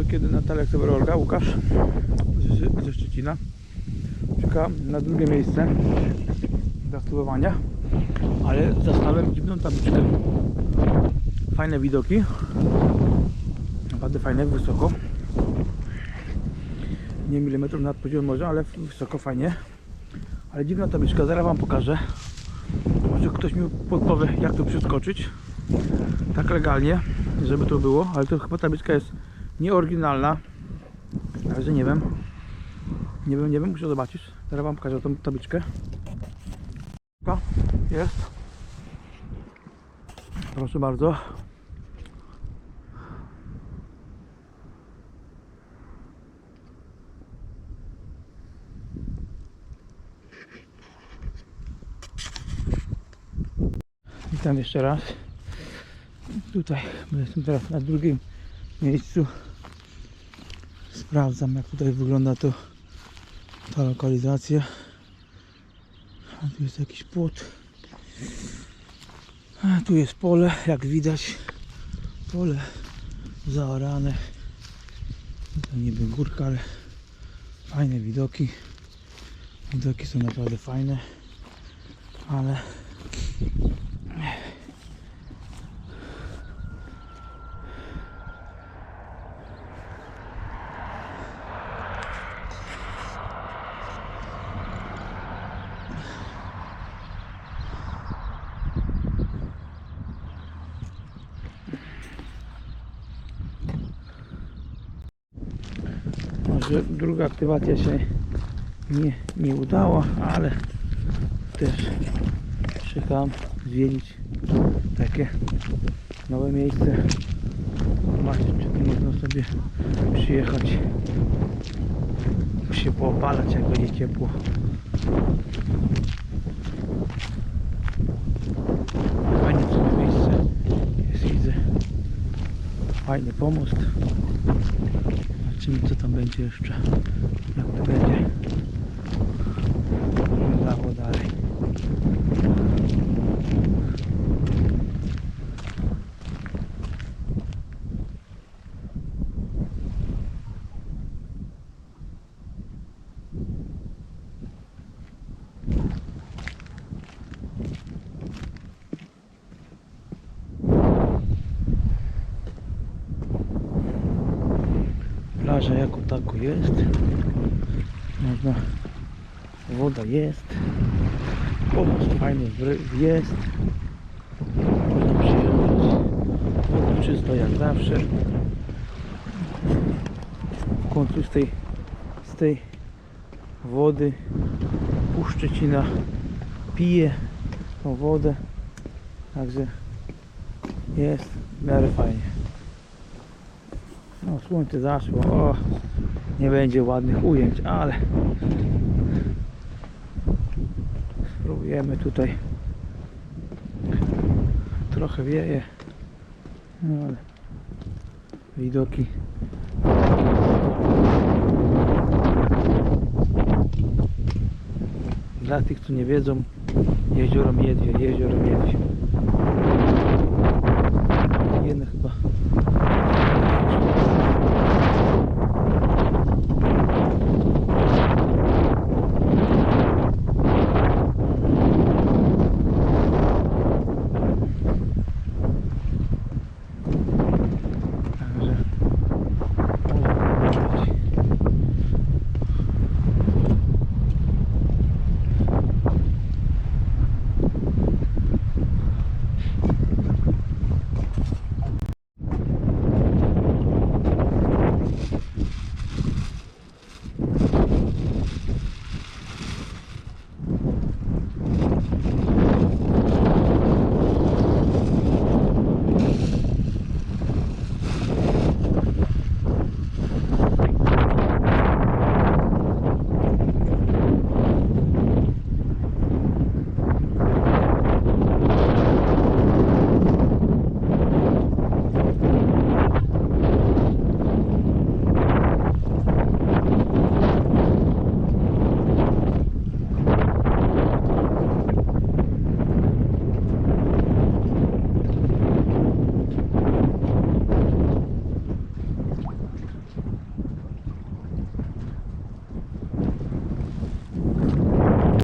By kiedy Natalia Sewerolga, Łukasz ze Szczecina. Czeka na drugie miejsce do spróbowania, ale zastałem dziwną tabliczkę. Fajne widoki, naprawdę fajne, wysoko. Nie milimetrów nad poziomem morza, ale wysoko, fajnie. Ale dziwna tabliczka, zaraz Wam pokażę. Może ktoś mi podpowie, jak tu przeskoczyć. Tak legalnie, żeby to było, ale to chyba tabliczka jest nieoryginalna. Także nie wiem. Nie wiem, nie wiem, muszę zobaczyć. Zaraz Wam pokażę tą tabliczkę. Jest. Proszę bardzo. Witam jeszcze raz. Tutaj my jestem teraz na drugim miejscu. Sprawdzam jak tutaj wygląda to ta lokalizacja. A tu jest jakiś płot. A tu jest pole, jak widać. Pole zaorane. To niby górka, ale fajne widoki. Widoki są naprawdę fajne. Ale Może druga aktywacja się nie, nie udała, ale też czekam zwiedzić takie nowe miejsce. Zobaczyć, czy tu można sobie przyjechać się poopalać, jak będzie ciepło. Fajne sobie miejsce jest, widzę. Fajny pomost. Zobaczymy co tam będzie jeszcze. Jak to będzie wyglądało dalej. Plaża jako tako jest. Można. Woda jest. Pomost fajny jest. Można przyjechać. Woda czysta jak zawsze. W końcu z tej, z tej wody pół Szczecina pije tą wodę. Także jest w miarę fajnie. No słońce zaszło, o, nie będzie ładnych ujęć, ale spróbujemy tutaj. Trochę wieje, no ale widoki. Dla tych co nie wiedzą, jezioro Miedwie, jezioro Miedwie.